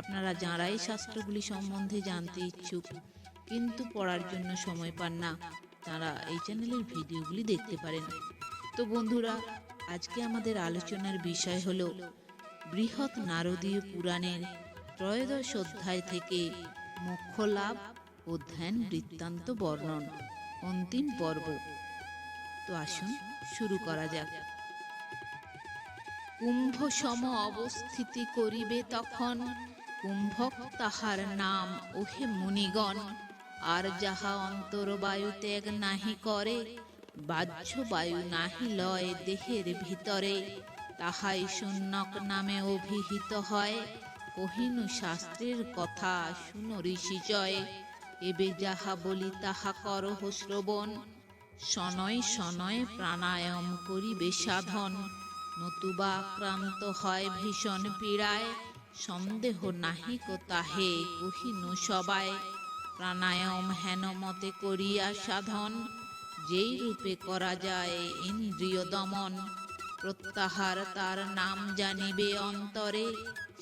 আপনারা যাঁরা এই শাস্ত্রগুলি সম্বন্ধে জানতে ইচ্ছুক, কিন্তু পড়ার জন্য সময় পান না, তারা এই চ্যানেলের ভিডিওগুলি দেখতে পারেন। তো বন্ধুরা, আজকে আমাদের আলোচনার বিষয় হল বৃহৎ নারদীয় পুরাণের ত্রয়োদশ অধ্যায় থেকে মোক্ষ লাভ ও ধ্যান বৃত্তান্ত বর্ণন, অন্তিম পর্ব। তো আসুন শুরু করা যাক। কুম্ভ সম অবস্থিতি করিবে তখন কুম্ভক তাহার নাম, ওহে মুনিগণ। আর যাহা অন্তর বায়ু ত্যাগ নাহি করে বাহ্য বায়ু নাহি লয় দেহের ভিতরে। তাহাই শূন্যক নামে অভিহিত হয়। কহিনু শাস্ত্রের কথা শুনো ঋষিজয় এবে যাহা বলি তাহা করহ শ্রবণ। শনয় শনয় প্রাণায়াম করিবে সাধন। নতুবা আক্রান্ত হয় ভীষণ পীড়ায়। সন্দেহ নাহি কো তাহে, কহিনু সবাই, প্রাণায়াম হেন মতে করিয়া সাধন, যেই রূপে করা যায় ইন্দ্রিয় দমন। প্রত্যাহার তার নাম জানিবে অন্তরে,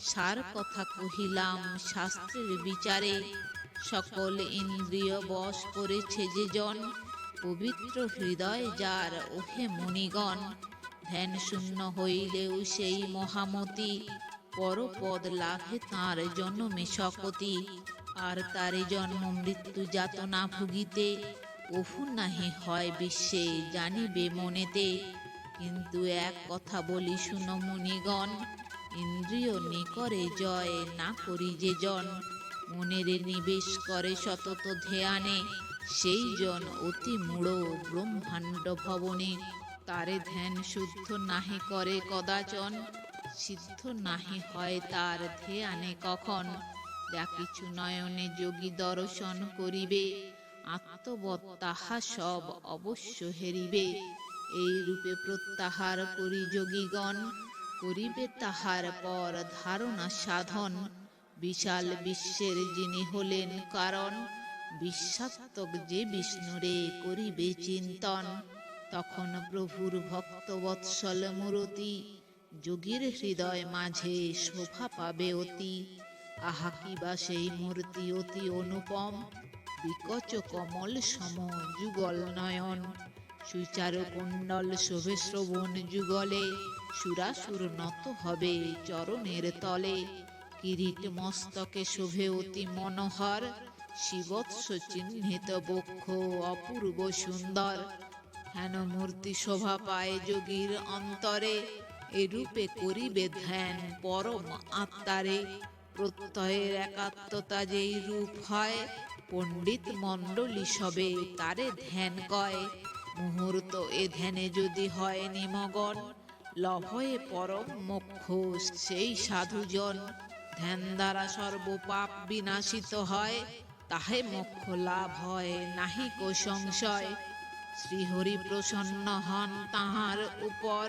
সার কথা কহিলাম শাস্ত্রের বিচারে। সকল ইন্দ্রিয় বশ করেছে যে জন, পবিত্র হৃদয় যার ওহে মুনিগণ। ধ্যান শূন্য হইলেও সেই মহামতি পরপদ লাভে তাঁর জন্মে শকতি, আর তারে জন্ম মৃত্যু যাতনা ভুগিতে। কভু নাহি হয় বিশ্বে, জানিবে মনেতে। কিন্তু এক কথা বলি শুনো মুনিগণ, ইন্দ্রিয় নিকরে জয় না করি যে জন। মনের নিবেশ করে সতত ধ্যানে, সেই জন অতি মূঢ় ব্রহ্মাণ্ড ভবনে। তারে ধ্যান শুদ্ধ নাহি করে কদাচন। সিদ্ধ নাহি হয় তার ধ্যানে কখন। যা কিছু নয়নে যোগী দর্শন করিবে, আত্মবৎ তাহা সব অবশ্য হেরিবে। এই রূপে প্রত্যাহার করি যোগীগণ, করিবে তাহার পর ধারণা সাধন। বিশাল বিশ্বের যিনি হলেন কারণ, বিশ্বাত্মক যে বিষ্ণুরে করিবে চিন্তন। তখন প্রভুর ভক্ত বৎসল মূরতি যোগীর হৃদয় মাঝে শোভা পাবে অতি। আহা কিবা সেই মূর্তি অতি অনুপম। বিকচ কমল সম যুগল নয়ন। সুচার কুণ্ডল শোভে শ্রবণ যুগলে। সুরাসুর নত হবে চরণের তলে। কিরিট মস্তকে শোভে অতি মনোহর। শিবৎস চিহ্নিত বক্ষ অপূর্ব সুন্দর। হেন মূর্তি শোভা পায় যোগীর অন্তরে। এরূপে করিবে ধ্যান পরম আত্মারে। প্রত্যয়ের একাত্মতা যেই রূপ হয়, পণ্ডিত মণ্ডলী সবে তারে ধ্যান কয়। মুহূর্ত এ ধ্যানে যদি হয় নিমগন, লভয়ে পরম মোক্ষ সেই সাধুজন। ধ্যান দ্বারা সর্বপাপ বিনাশিত হয়, তাহে মোক্ষ লাভ হয়, নাহি কো সংশয়। শ্রীহরি প্রসন্ন হন তাহার উপর।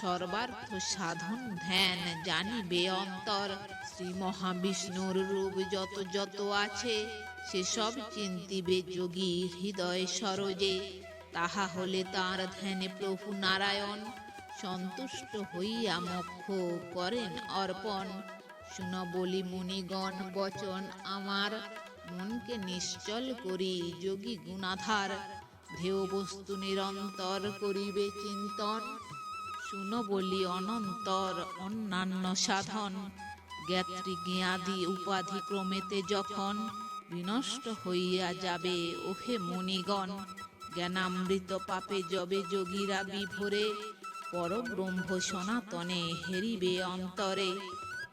সর্বার্থ সাধন ধ্যান জানিবে অন্তর। শ্রী মহাবিষ্ণুর রূপ যত যত আছে, সেসব চিন্তিবে যোগী হৃদয় সরজে। তাহা হলে তার ধ্যানে প্রভু নারায়ণ। সন্তুষ্ট হইয়া মক্ষ করেন অর্পণ। শুন বলি মুনিগণ, বচন আমার। মনকে নিশ্চল করি যোগী গুণাধার। ধেয় বস্তু নিরন্তর করিবে চিন্তন। শুন বলি অনন্তর অন্যান্য সাধন। জ্ঞাত্রী জ্ঞাদি উপাধি ক্রমেতে যখন বিনষ্ট হইয়া যাবে, ওহে মুনিগণ, জ্ঞানামৃত পাপে যবে যোগীরা বিভোরে, পরব্রহ্ম সনাতনে হেরিবে অন্তরে।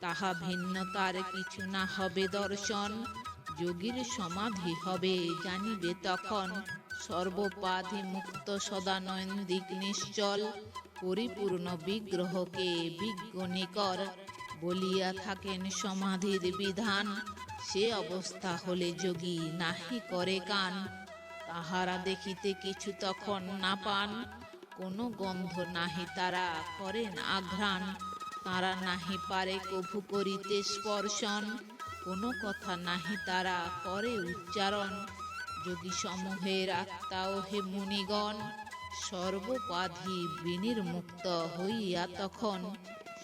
তাহা ভিন্নতার কিছু না হবে দর্শন, যোগীর সমাধি হবে জানিবে তখন। সর্বপাধি মুক্ত সদানন্দিক নিশ্চল, পরিপূর্ণ বিগ্রহকে বিজ্ঞ নিকর বলিয়া থাকেন সমাধির বিধান। সে অবস্থা হলে যোগী নাহি করে কান। তাহারা দেখিতে কিছু তখন না পান। কোনো গন্ধ নাহি তারা করেন আঘ্রাণ। তারা নাহি পারে কভু করিতে স্পর্শন। কোনো কথা নাহি তারা করে উচ্চারণ। যোগী সমূহের আত্মা হে মুনিগণ, সর্বপাধি বিনির্মুক্ত হইয়া তখন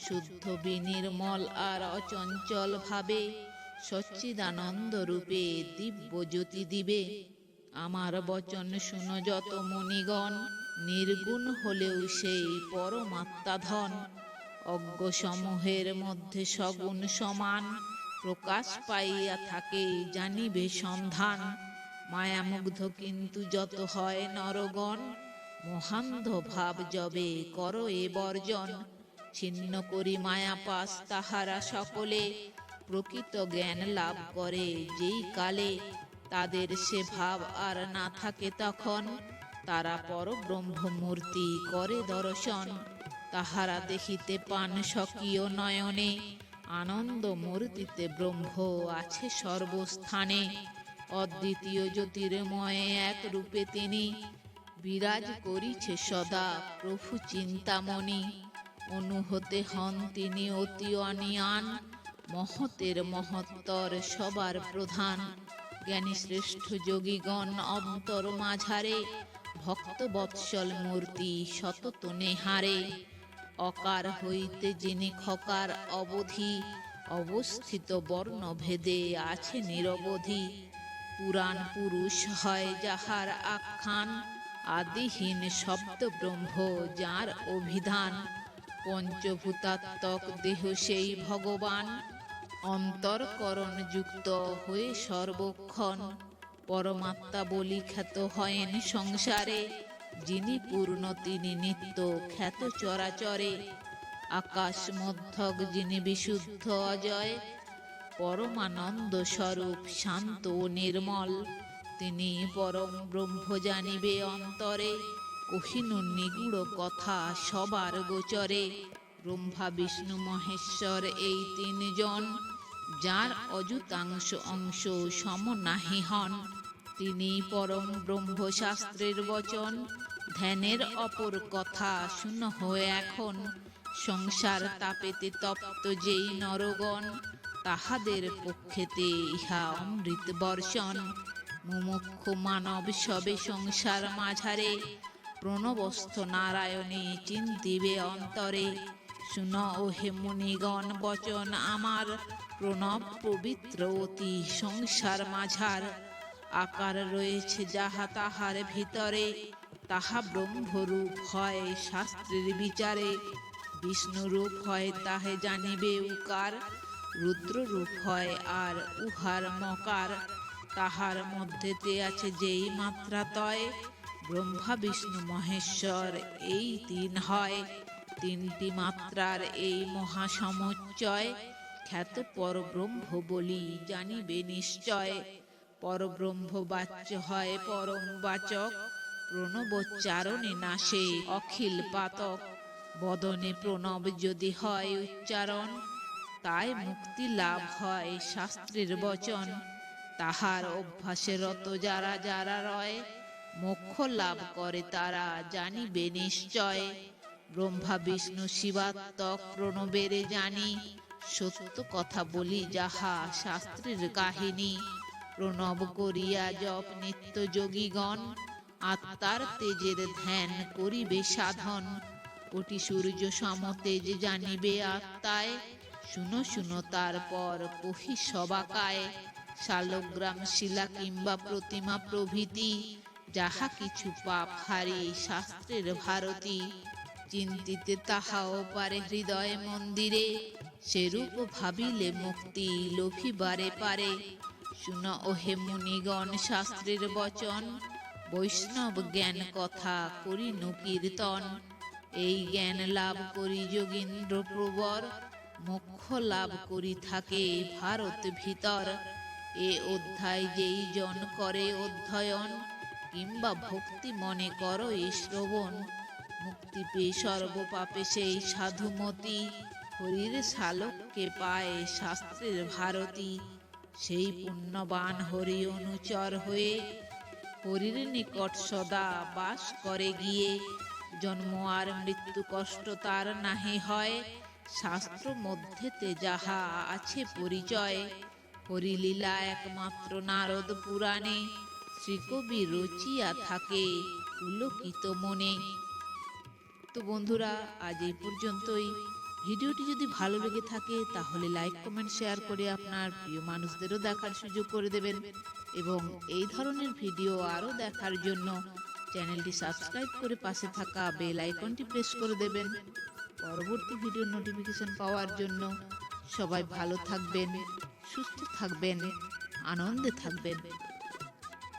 শুদ্ধ বিনির্মল আর অচঞ্চল ভাবে সচ্চিদানন্দ রূপে দিব্য জ্যোতি দিবে। আমার বচন শুনো যত মুনিগণ, নির্গুণ হলেও সেই পরমাত্মা ধন। অজ্ঞ সমূহের মধ্যে সগুণ সমান, প্রকাশ পাইয়া থাকে, জানিবে সন্ধান। মায়ামুগ্ধ কিন্তু যত হয় নরগণ, মহান্ধ ভাব যবে কর এ বর্জন। ছিন্ন করি মায়া পাস তাহারা সকলে, প্রকৃত জ্ঞান লাভ করে যেই কালে। তাদের সে ভাব আর না থাকে তখন, তারা পরব্রহ্মমূর্তি করে দর্শন। তাহারা দেখিতে পান স্বকীয় নয়নে আনন্দ মূর্তিতে ব্রহ্ম আছে সর্বস্থানে। অদ্বিতীয় জ্যোতির্ময়ে এক রূপে তিনি বিরাজ করিছে সদা প্রভু চিন্তামণি। অনুহতে হন তিনি অতি অনিয়ান, মহতের মহত্তর সবার প্রধান। জ্ঞানী শ্রেষ্ঠ যোগীগণ অন্তর মাঝারে, ভক্ত বৎসল মূর্তি সতত নেহারে। অকার হইতে যিনি খকার অবধি, অবস্থিত বর্ণভেদে আছে নিরবধি। পুরাণ পুরুষ হয় যাহার আখ্যান আদিহীন শব্দ ব্রহ্ম যার অভিধান পঞ্চভূতাত্মক দেহ সেই ভগবান। অন্তরকরণ যুক্ত হয়ে সর্বক্ষণ পরমাত্মা বলি খ্যাত হয়েন সংসারে, যিনি পূর্ণ তিনি নিত্য খ্যাত চরাচরে। আকাশ মধ্যক যিনি বিশুদ্ধ অজয় পরমানন্দ স্বরূপ, শান্ত ও নির্মল। তিনি পরম ব্রহ্ম জানিবে অন্তরে, কহিনু নিগুড় কথা সবার গোচরে। ব্রহ্মা, বিষ্ণু, মহেশ্বর এই তিনজন, যার অযুতাংশ অংশ সম নাহি হন। তিনি পরম ব্রহ্ম শাস্ত্রের বচন, ধ্যানের অপর কথা শুন হয়ে এখন। সংসার তাপেতে তপ্ত যেই নরগণ তাহাদের পক্ষেতে ইহা অমৃত বর্ষণ। মুমুক্ষ মানব সবে সংসার মাঝারে। প্রণবস্থ নারায়ণে চিন্তিবে অন্তরে। শুন ও হে মুনিগণ, বচন আমার। প্রণব পবিত্র অতি সংসার মাঝার। আকার রয়েছে যাহা তাহার ভিতরে। তাহা ব্রহ্মরূপ হয় শাস্ত্রের বিচারে। বিষ্ণুরূপ হয় তাহে জানিবে উকার। রুদ্ররূপ হয় আর উহার মকার। তাহার মধ্যেতে আছে যেই মাত্রাতয়, ব্রহ্মা, বিষ্ণু, মহেশ্বর, এই তিন হয়। তিনটি মাত্রার এই মহাসমুচ্চয়, খ্যাত পরব্রহ্ম বলি জানিবে নিশ্চয়। পরব্রহ্ম বাচ্য হয় পরম বাচক, প্রণবোচ্চারণে নাশে, অখিল পাতক। বদনে প্রণব যদি হয় উচ্চারণ তাই মুক্তি লাভ হয় শাস্ত্রের বচন। তাহার অভ্যাসে রত যারা যারা রয়, মোক্ষ লাভ করে তারা জানিবে নিশ্চয়। ব্রহ্মা, বিষ্ণু শিবাত্মক প্রণবেরে জানি, সত্য কথা বলি যাহা শাস্ত্রের কাহিনী। প্রণব করিয়া জপ নিত্য যোগীগণ, আত্মার তেজের ধ্যান করিবে সাধন। কোটি সূর্য সমতেজ জানিবে আত্মায় শুনো শুনো তারপর কহি সবাকায়। শালগ্রাম শিলা কিংবা প্রতিমা প্রভৃতি, যাহা কিছু পাপ হারি শাস্ত্রের ভারতী। চিন্তিতে তাহাও পারে হৃদয় মন্দিরে, সেরূপ ভাবিলে মুক্তি লোভিবারে পারে। শুন ওহে মুনিগণ শাস্ত্রের বচন, বৈষ্ণব জ্ঞান কথা করি কীর্তন। এই জ্ঞান লাভ করি যোগীন্দ্র প্রবর মোক্ষ লাভ করি থাকে ভারত ভিতর। এ অধ্যায় যেই জন করে অধ্যয়ন, কিংবা ভক্তি মনে করো এ শ্রবণ, মুক্তি পেয়ে সর্বপাপে সেই সাধুমতি, হরির শালককে পায় শাস্ত্রের ভারতী। সেই পুণ্যবান হরি অনুচর হয়ে হরির নিকট সদা বাস করে গিয়ে, জন্ম আর মৃত্যু কষ্ট তার নাহি হয়। শাস্ত্র মধ্যেতে যাহা আছে পরিচয়, হরিলীলা একমাত্র নারদ পুরাণে, শ্রীকবি রচিয়া থাকে পুলকিত মনে। তো বন্ধুরা, আজ এই পর্যন্তই। ভিডিওটি যদি ভালো লেগে থাকে, তাহলে লাইক, কমেন্ট, শেয়ার করে আপনার প্রিয় মানুষদেরও দেখার সুযোগ করে দেবেন। এবং এই ধরনের ভিডিও আরও দেখার জন্য চ্যানেলটি সাবস্ক্রাইব করে পাশে থাকা বেল আইকনটি প্রেস করে দেবেন। পরবর্তী ভিডিও নোটিফিকেশন পাওয়ার জন্য সবাই ভালো থাকবেন সুস্থ থাকবেন আনন্দে থাকবেন।